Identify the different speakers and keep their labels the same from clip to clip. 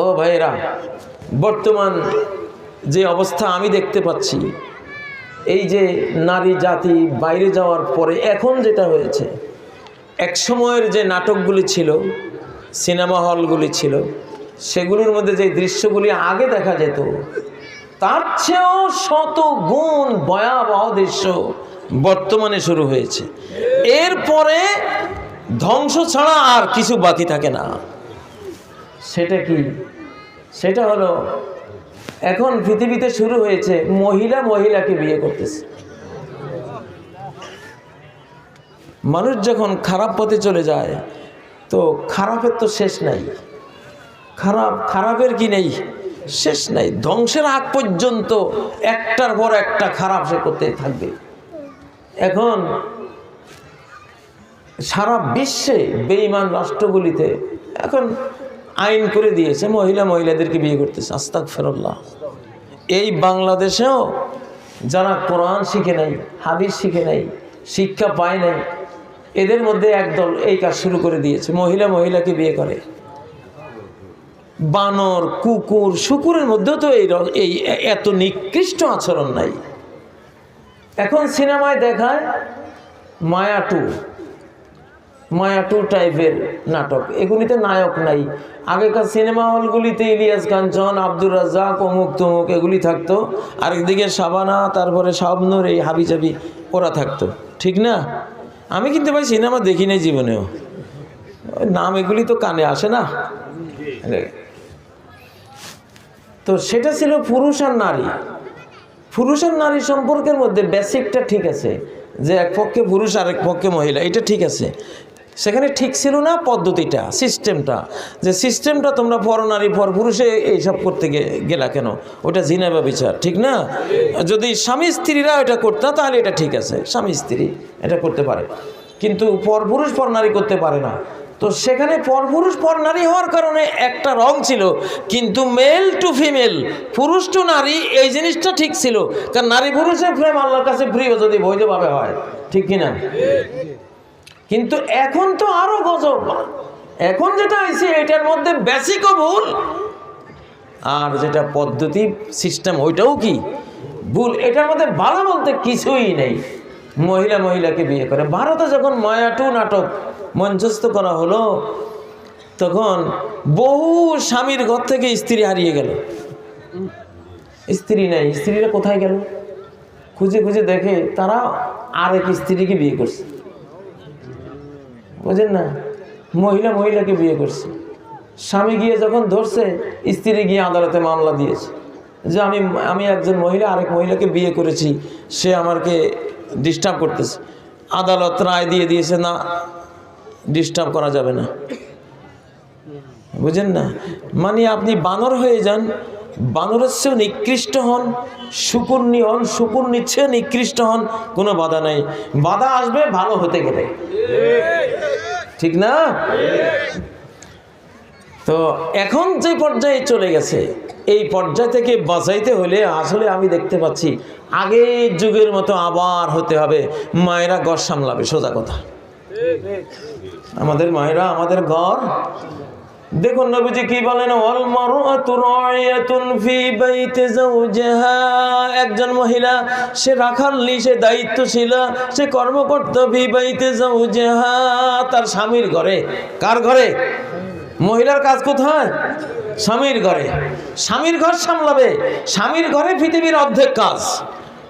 Speaker 1: ও ভাইরা বর্তমান যে অবস্থা আমি দেখতে পাচ্ছি, এই যে নারী জাতি বাইরে যাওয়ার পরে এখন যেটা হয়েছে, এক সময়ের যে নাটকগুলি ছিল, সিনেমা হলগুলি ছিল, সেগুলোর মধ্যে যে দৃশ্যগুলি আগে দেখা যেত, তার চেয়েও শত গুণ ভয়াবহ দৃশ্য বর্তমানে শুরু হয়েছে। এরপরে ধ্বংস ছাড়া আর কিছু বাকি থাকে না। সেটা কি? সেটা হলো, এখন পৃথিবীতে শুরু হয়েছে মহিলা মহিলাকে বিয়ে করতেছে। মানুষ যখন খারাপ পথে চলে যায়, তো খারাপের তো শেষ নাই। খারাপ, খারাপের কি নেই? শেষ নাই। ধ্বংসের আগ পর্যন্ত একটার পর একটা খারাপ সে করতে থাকবে। এখন সারা বিশ্বে বেঈমান রাষ্ট্রগুলিতে এখন আইন করে দিয়েছে, মহিলা মহিলাদেরকে বিয়ে করতেছে। আস্তাক ফেরল্লাহ এই বাংলাদেশেও যারা কোরআন শিখে নাই, হাদিস শিখে নাই, শিক্ষা পায় নাই, এদের মধ্যে একদল এই কাজ শুরু করে দিয়েছে, মহিলা মহিলাকে বিয়ে করে। বানর, কুকুর, শুকুরের মধ্যেও তো এই এই এত নিকৃষ্ট আচরণ নাই। এখন সিনেমায় দেখায় মায়া টু। মায়া টু টাইপের নাটক। এগুলিতে নায়ক নাই। আগেকার সিনেমা হলগুলিতে ইলিয়াস কাঞ্চন আব্দুর রাজ্জাক, অমুক তমুক এগুলি থাকতো। আরেকদিকে সাবানা তারপরে শাবনুর, এই হাবিজাবি, ওরা থাকতো। ঠিক না? আমি কিন্তু ভাই সিনেমা দেখি নাই জীবনেও। নাম এগুলি তো কানে আসে না। তো সেটা ছিল পুরুষ আর নারী। পুরুষ আর নারী সম্পর্কের মধ্যে বেসিকটা ঠিক আছে। যে এক পক্ষে পুরুষ আর এক পক্ষে মহিলা, এটা ঠিক আছে। সেখানে ঠিক ছিল না পদ্ধতিটা সিস্টেমটা যে সিস্টেমটা তোমরা পর নারী পর পুরুষে এইসব করতে গেলা কেন? ওটা জিনা বা বিচার, ঠিক না? যদি স্বামী স্ত্রীরা এটা করতো, তাহলে এটা ঠিক আছে। স্বামী স্ত্রী এটা করতে পারে। কিন্তু পর পুরুষ পর নারী করতে পারে না। তো সেখানে পরপুরুষ পর নারী হওয়ার কারণে একটা রং ছিল, কিন্তু মেল টু ফিমেল পুরুষ টু নারী, এই জিনিসটা ঠিক ছিল। কারণ নারী পুরুষের প্রেম আল্লাহর কাছে প্রিয়, যদি বৈধভাবে হয়, ঠিক কিনা? কিন্তু এখন তো আরও গজব। এখন যেটা হয়েছে, এটার মধ্যে বেসিকও ভুল। আর যেটা পদ্ধতি সিস্টেম ওইটাও কি? ভুল। এটার মধ্যে ভালো বলতে কিছুই নেই। মহিলা মহিলাকে বিয়ে করে। ভারতে যখন মায়াটু নাটক মঞ্চস্থ করা হলো, তখন বহু স্বামীর ঘর থেকে স্ত্রী হারিয়ে গেল। স্ত্রী নাই। স্ত্রীরা কোথায় গেল? খুঁজে খুঁজে দেখে তারা আরেক স্ত্রীকে বিয়ে করছে। বুঝেন না? মহিলা মহিলাকে বিয়ে করছে। স্বামী গিয়ে যখন ধরছে, স্ত্রী গিয়ে আদালতে মামলা দিয়েছে। যে আমি আমি একজন মহিলা, আরেক মহিলাকে বিয়ে করেছি, সে আমাকে ডিস্টার্ব করতেছে। আদালত রায় দিয়ে দিয়েছে, না ডিস্টার্ব করা যাবে না। বুঝেন না? মানে আপনি বানর হয়ে যান বানরের চেয়েও নিকৃষ্ট হন শুকুরনি হন শুকুরনির চেয়ে নিকৃষ্ট হন, কোনো বাধা নাই। বাধা আসবে, ভালো হতে গেলে। ঠিক না? তো এখন যে পর্যায়ে চলে গেছে, এই পর্যায় থেকে বাঁচাইতে হলে আসলে আমি দেখতে পাচ্ছি, আগের যুগের মতো আবার হতে হবে। মায়েরা ঘর সামলাবে, সোজা কথা। আমাদের মায়েরা আমাদের ঘর দেখুন নবীজি কি বলেন বাইতি একজন মহিলা, সে রাখার রাখালনি সে দায়িত্বশীল, সে কর্মকর্তা ফি বাইতি যাওজিহা। তার স্বামীর ঘরে, কার ঘরে? মহিলার কাজ কোথায়? স্বামীর ঘরে। স্বামীর ঘর সামলাবে। স্বামীর ঘরে পৃথিবীর অর্ধেক কাজ।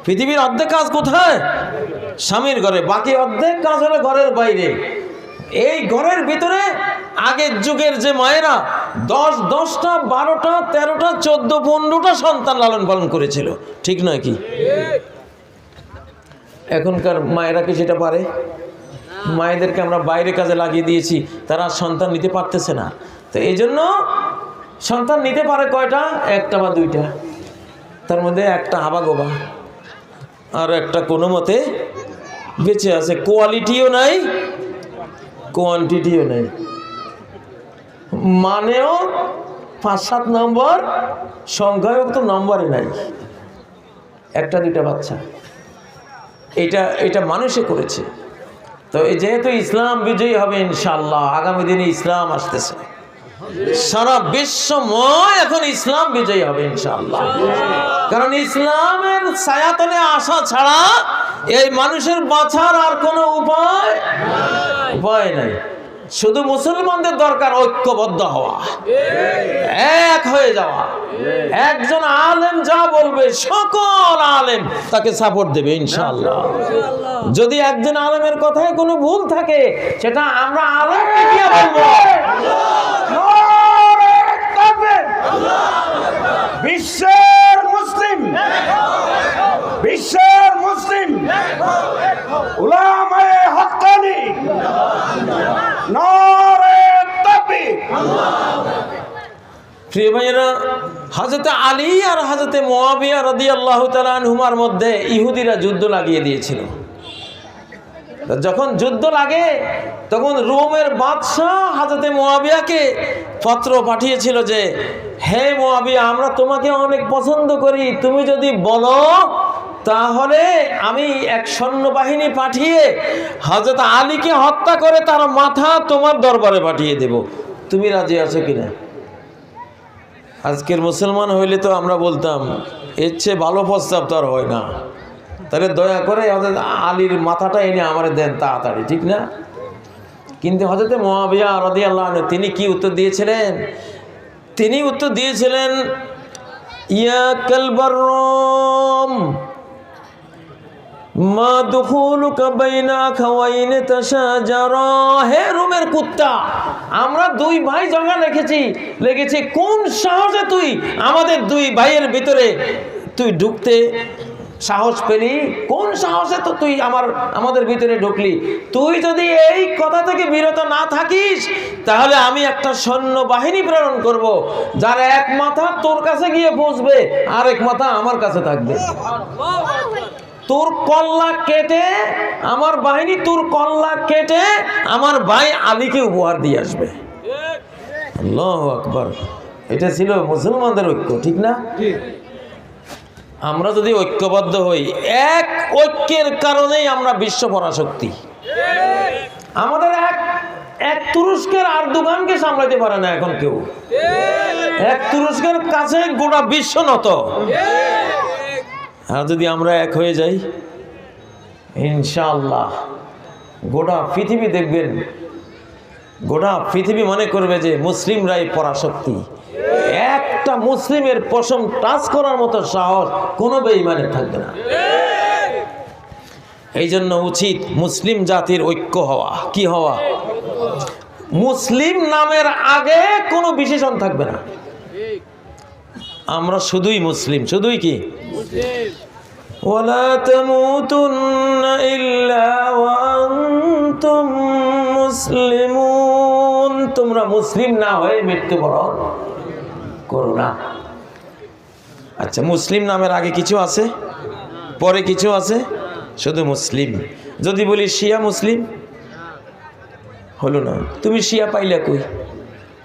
Speaker 1: পৃথিবীর অর্ধেক কাজ কোথায়? স্বামীর ঘরে। বাকি অর্ধেক কাজ হলো ঘরের বাইরে। এই ঘরের ভিতরে আগের যুগের যে মায়েরা দশ, দশটা, বারোটা, তেরোটা, চোদ্দ, পনেরোটা সন্তান লালন পালন করেছিল। ঠিক নয় কি? এখনকার মায়েরা কি সেটা পারে? মায়েদেরকে আমরা বাইরে কাজে লাগিয়ে দিয়েছি, তারা সন্তান নিতে পারতেছে না। তো এই জন্য সন্তান নিতে পারে কয়টা? একটা বা দুইটা। তার মধ্যে একটা হাবা গোবা। আর একটা কোনো মতে বেঁচে আছে। কোয়ালিটিও নাই, কোয়ান্টিটিও নেই। মানেও পাঁচ, সাত নম্বর সংখ্যায়ও তো নম্বরে নাই। একটা, দুইটা বাচ্চা। এটা এটা মানুষে করেছে। তো যেহেতু ইসলাম বিজয়ী হবে ইনশাল্লাহ আগামী দিনে ইসলাম আসতেছে। সারা বিশ্বময় এখন ইসলাম বিজয়ী হবে ইনশাল্লাহ কারণ ইসলামের ছায়াতলে আসা ছাড়া এই মানুষের বাঁচার আর কোনো উপায় উপায় নাই। শুধু মুসলমানদের দরকার ঐক্যবদ্ধ হওয়া। এক হয়ে যাওয়া। একজন আলেম যা বলবে, সকল আলেম তাকে সাপোর্ট দেবে, ইনশাআল্লাহ। যদি একজন আলেমের কথায় কোনো ভুল থাকে, সেটা আমরা আলেমকে গিয়ে বলব।
Speaker 2: বিশ্বের মুসলিম বিশ্বের মুসলিম, উলামায়ে
Speaker 1: প্রিয় ভাইয়েরা হাজরতে আলী আর হাজরতে মোয়াবিয়া রদি আল্লাহ তালুমার মধ্যে ইহুদিরা যুদ্ধ লাগিয়ে দিয়েছিল। যখন যুদ্ধ লাগে, তখন রোমের বাদশাহ হাজরতে মোয়াবিয়াকে পত্র পাঠিয়েছিল যে, হে মোয়াবিয়া আমরা তোমাকে অনেক পছন্দ করি, তুমি যদি বলো, তাহলে আমি এক সৈন্যবাহিনী পাঠিয়ে হজরত আলীকে হত্যা করে তার মাথা তোমার দরবারে পাঠিয়ে দেব। তুমি রাজি আছো কিনা? আজকের মুসলমান হইলে তো আমরা বলতাম, এর চেয়ে ভালো প্রস্তাব তো আর হয় না। তাহলে দয়া করে হজরত আলীর মাথাটা এনে আমার দেন তাড়াতাড়ি, ঠিক না? কিন্তু হজরত মহাবিয়া রদি আল্লাহ তিনি কি উত্তর দিয়েছিলেন? তিনি উত্তর দিয়েছিলেন, ইয়া কালবার মা দুখুলুকা বাইনা খাওয়াইনে তাশাজারা। হে রোমের কুত্তা, আমরা দুই ভাই জঙ্গা লেখেছি লেগেছি কোন সাহসে তুই আমাদের দুই ভাইয়ের ভিতরে তুই ঢুকতে সাহস পেলি? কোন সাহসে তো তুই আমার, আমাদের ভিতরে ঢুকলি? তুই যদি এই কথা থেকে বিরত না থাকিস, তাহলে আমি একটা সৈন্য বাহিনী প্রেরণ করব, যার এক মাথা তোর কাছে গিয়ে পৌঁছবে আর এক মাথা আমার কাছে থাকবে। তোর কল্লা কেটে আমার বাহিনী তোর কল্লা কেটে আমার ভাই আলীকে উপহার দিয়ে আসবে। আল্লাহ আকবর। এটা ছিল মুসলমানদের ঐক্য ঠিক না? আমরা যদি ঐক্যবদ্ধ হই এক ঐক্যের কারণেই আমরা বিশ্ব পরাশক্তি। আমাদের এক এক তুরস্কের আর দোকানকে সামলাতে পারে না এখন কেউ। এক তুরস্কের কাছে গোটা বিশ্ব নত। আর যদি আমরা এক হয়ে যাই, ইনশাআল্লাহ গোটা পৃথিবী দেখবেন, গোটা পৃথিবী মনে করবে যে মুসলিমরাই পরাশক্তি। একটা মুসলিমের পশম টাচ করার মতো সাহস কোনো বেইমানের থাকবে না। এই জন্য উচিত মুসলিম জাতির ঐক্য হওয়া। কি হওয়া? মুসলিম নামের আগে কোনো বিশেষণ থাকবে না। আমরা শুধুই মুসলিম শুধুই কি ولا تموتن إلا وأنتم মুসলিমুন তোমরা মুসলিম না হয়ে মৃত্যুবরণ করো না আচ্ছা মুসলিম নামের আগে কিছু আছে পরে কিছু আছে শুধু মুসলিম যদি বলি শিয়া মুসলিম হলো না তুমি শিয়া পাইলা কই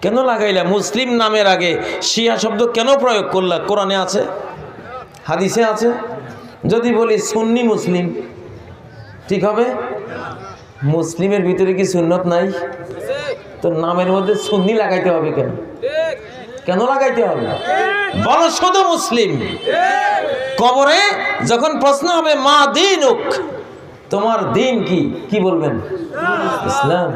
Speaker 1: কেন লাগাইলা? মুসলিম নামের আগে শিয়া শব্দ কেন প্রয়োগ করলা? কোরআনে আছে? হাদিসে আছে? যদি বলি সুন্নি মুসলিম, ঠিক হবে? মুসলিমের ভিতরে কি সুন্নত নাই? তো নামের মধ্যে সুন্নি লাগাইতে হবে কেন? কেন লাগাইতে হবে? বলো শুধু মুসলিম। কবরে যখন প্রশ্ন হবে, মা দিন তোমার দিন কি? কি বলবেন? ইসলাম।